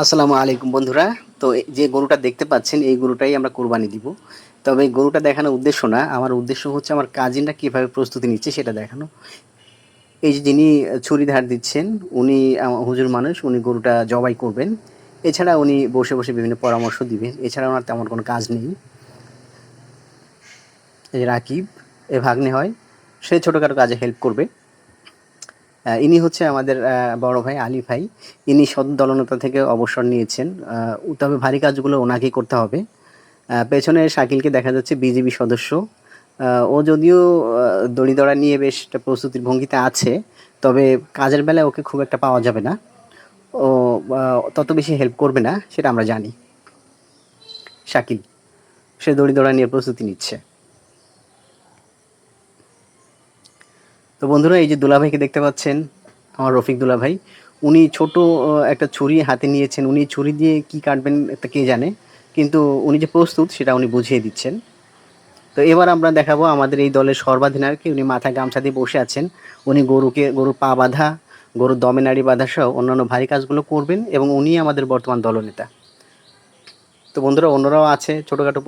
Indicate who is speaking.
Speaker 1: আসসালামু আলাইকুম বন্ধুরা। তো যে গরুটা দেখতে পাচ্ছেন, এই গরুটাই আমরা কোরবানি দিব। তবে গরুটা দেখানোর উদ্দেশ্য না, আমার উদ্দেশ্য হচ্ছে আমার কাজিনরা কীভাবে প্রস্তুতি নিচ্ছে সেটা দেখানো। এই যে যিনি ছুরি ধার দিচ্ছেন, উনি হুজুর মানুষ, উনি গরুটা জবাই করবেন। এছাড়া উনি বসে বসে বিভিন্ন পরামর্শ দিবেন। এছাড়া ওনার তেমন কোনো কাজ নেই। রাকিব, এ ভাগ্নে হয়, সে ছোটোখাটো কাজে হেল্প করবে। ইনি হচ্ছে আমাদের বড় ভাই আলী ভাই। ইনি সদ দলনেতা থেকে অবসর নিয়েছেন। তবে ভারী কাজগুলো ওনাকেই করতে হবে। পেছনে শাকিলকে দেখা যাচ্ছে বিজেপি সদস্য। ও যদিও দড়িদড়া নিয়ে বেশ একটা প্রস্তুতির ভঙ্গিতে আছে, তবে কাজের বেলায় ওকে খুব একটা পাওয়া যাবে না। ও তত বেশি হেল্প করবে না, সেটা আমরা জানি। শাকিল, সে দড়িদড়া নিয়ে প্রস্তুতি নিচ্ছে। তো বন্ধুরা, এই যে দুলাভাইকে দেখতে পাচ্ছেন, আমার রফিক দুলাভাই, উনি ছোট একটা ছুরি হাতে নিয়েছেন। উনি ছুরি দিয়ে কি কাটবেন কে জানে, কিন্তু উনি যে প্রস্তুত সেটা উনি বুঝিয়ে দিচ্ছেন। তো এবার আমরা দেখাবো আমাদের এই দলের সর্বাধিনায়ককে। উনি মাথায় গামছা দিয়ে বসে আছেন। উনি গরুকে, গরুর পা বাঁধা, গরুর দমে নাড়ি বাঁধা সহ অন্যান্য ভারী কাজগুলো করবেন এবং উনি আমাদের বর্তমান দলনেতা। তো বন্ধুরা, অন্যরাও আছে ছোটোখাটো